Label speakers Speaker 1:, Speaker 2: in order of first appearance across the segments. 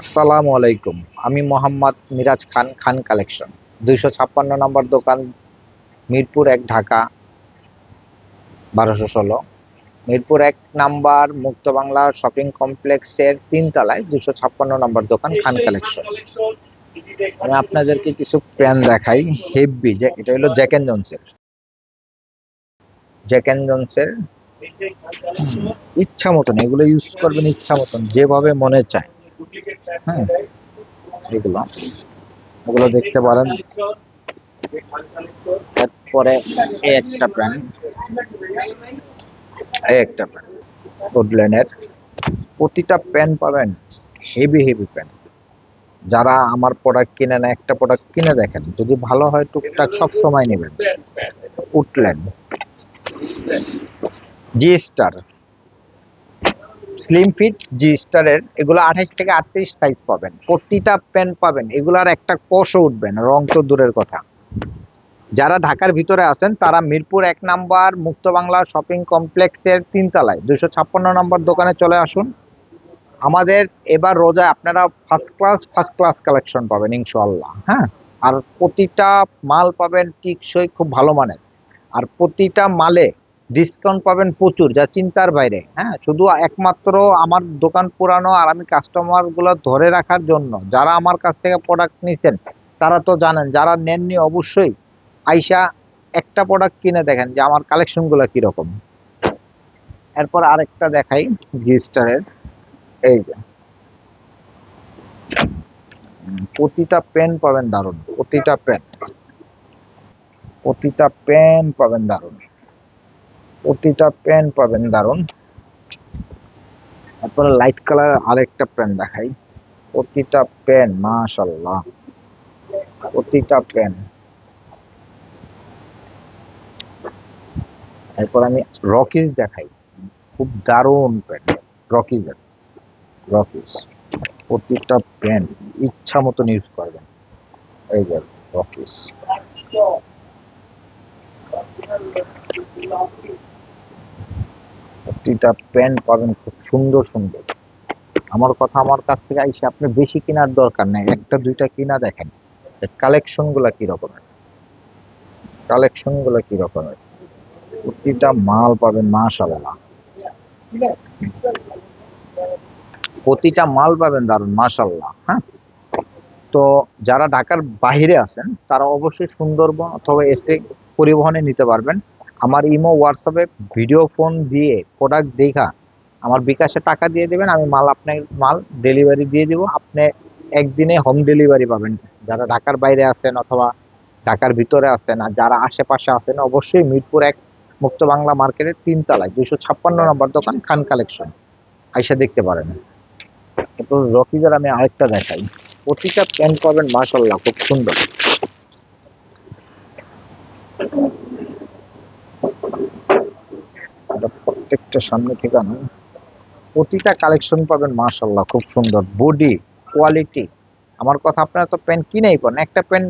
Speaker 1: আসসালামু আলাইকুম। আমি মোহাম্মদ মিরাজ খান খান কালেকশন। দুইশো ছাপ্পান্ন নম্বর দোকান মিরপুর এক ঢাকা বারোশো ষোলো। মিরপুর এক নাম্বার মুক্ত বাংলা শপিং কমপ্লেক্সের তিনতলায় দুশো ছাপ্পান্ন নম্বর দোকান খান কালেকশন। আমি আপনাদেরকে কিছু প্যান দেখাই হেভি এটা হলো জ্যাক অ্যান্ড জন্সের। জ্যাক অ্যান্ড জন্সের ইচ্ছা মতন এগুলো ইউজ করবেন ইচ্ছা মতন যেভাবে মনে চায়। হ্যাঁ এগুলো। এগুলো দেখতে পারেন। এরপরে এই একটা এই একটা উডল্যান্ডের প্রতিটা প্যান পাবেন। হেভি হেভি প্যান যারা আমার প্রোডাক্ট কিনে না একটা প্রোডাক্ট কিনে দেখেন যদি ভালো হয় টুকটাক সব সময় নেবেন। Woodland G star. Slim fit G স্টারের এগুলো আঠাইশ থেকে আটত্রিশ সাইজ পাবেন। প্রতিটা প্যান পাবেন। এগুলার একটা কোষও উঠবেন রং তো দূরের কথা। যারা ঢাকার ভিতরে আছেন, তারা মিরপুর এক নাম্বার, মুক্ত বাংলা শপিং কমপ্লেক্সের তিনতলায় দুশো ছাপ্পান্ন নম্বর দোকানে চলে আসুন। আমাদের এবার রোজায় আপনারা first class first class collection পাবেন ইনশাল্লাহ হ্যাঁ? আর প্রতিটা মাল পাবেন টিকসই, খুব ভালো মানের। আর প্রতিটা মালে ডিসকাউন্ট পাবেন প্রচুর, যা চিন্তার বাইরে। হ্যাঁ শুধু একমাত্র আমার দোকান পুরানো আর আমি কাস্টমারগুলো ধরে রাখার জন্য। যারা আমার কাছ থেকে প্রোডাক্ট নিছেন, তারা তো জানেন, যারা নেননি অবশ্যই আইসা একটা প্রোডাক্ট কিনে দেখেন যে আমার কালেকশনগুলো কীরকম। এরপর আরেকটা দেখাই জি স্টারের এই যে। প্রতিটা পেন পাবেন দারুণ, প্রতিটা পেন প্রতিটা পেন পাবেন দারুণ। প্রতিটা পেন পাবেন, দারুণ। তারপরে লাইট কালার আরেকটা পেন দেখাই। প্রতিটা পেন মাশাল্লাহ প্রতিটা পেন এরপর আমি রকিজ দেখাই। খুব দারুণ পেন রকিজের রকিজ প্রতিটা পেন ইচ্ছা মতন ইউজ করবেন। এই যে রকিজ প্রতিটা পেন পাবেন খুব সুন্দর সুন্দর। আমার কথা আমার কাছ থেকে আইসে আপনি বেশি কেনার দরকার নেই, একটা দুইটা কিনা দেখেন কালেকশনগুলা কি রকমের? কালেকশনগুলা কি রকমের? প্রতিটা মাল পাবেন মাশাল্লাহ প্রতিটা মাল পাবেন দারুণ মাশাল্লাহ হ্যাঁ? তো যারা ঢাকার বাইরে আছেন, তারা অবশ্যই সুন্দরবন অথবা এসে পরিবহনে নিতে পারবেন। আমার ইমো হোয়াটসঅ্যাপে ভিডিও ফোন দিয়ে প্রোডাক্ট দেখা, আমার বিকাশে টাকা দিয়ে দেবেন, আমি মাল আপনার মাল ডেলিভারি দিয়ে দিব। আপনি একদিনে হোম ডেলিভারি পাবেন। যারা ঢাকার বাইরে আছেন অথবা ঢাকার ভিতরে আছেন আর যারা আশেপাশে আছেন, অবশ্যই মিরপুর এক মুক্ত বাংলা মার্কেটের তিনতলায়, দুইশো ছাপ্পান্ন নম্বর দোকান, খান কালেকশন আইসা দেখতে পারেন। তারপর রকিজার আমি আরেকটা দেখাই। প্রতিটা প্যান্ট পাবেন মাশাল্লাহ খুব সুন্দর এটা প্রত্যেকটা সামনে থেকে আনো প্রতিটা কালেকশন পাবেন মাশাল্লাহ খুব সুন্দর। বডি কোয়ালিটি আমার কথা আপনারা তো প্যান্ট কিনেই পান। একটা প্যান্ট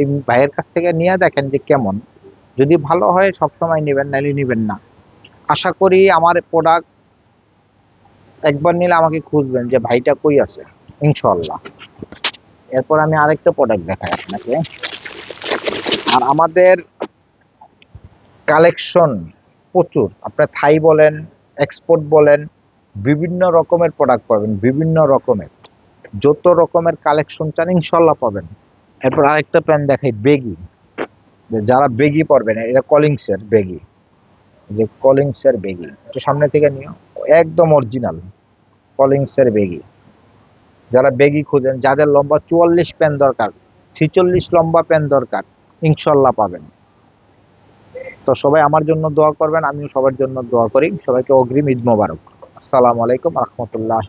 Speaker 1: এই ভাইয়ের কাছ থেকে নিয়ে দেখেন যে কেমন। যদি ভালো হয়, সবসময় নেবেন নাহলে নেবেন না। আশা করি আমার প্রোডাক্ট একবার নিলে আমাকে খুঁজবেন যে ভাইটা কই আছে ইনশাল্লাহ এরপর আমি আরেকটা প্রোডাক্ট দেখাই আপনাকে। আর আমাদের কালেকশন প্রচুর। আপনার থাই বলেন এক্সপোর্ট বলেন, বিভিন্ন রকমের প্রোডাক্ট পাবেন, বিভিন্ন রকমের। যত রকমের কালেকশন চান ইনশাল্লাহ পাবেন। এরপর আরেকটা প্যান্ট দেখাই, বেগি। যারা বেগি পরবেন এটা কলিংসের বেগি। যে কলিংসের বেগি। একটু সামনে থেকে নিও। একদম অরিজিনাল কলিংসের বেগি। যারা বেগি খুঁজেন, যাদের লম্বা চুয়াল্লিশ প্যান দরকার, ছিচল্লিশ লম্বা প্যান দরকার ইনশাল্লাহ পাবেন। তো সবাই আমার জন্য দোয়া করবেন, আমিও সবার জন্য দোয়া করি। সবাইকে অগ্রিম ইদ মোবারক। আসসালামু আলাইকুম রহমতুল্লাহ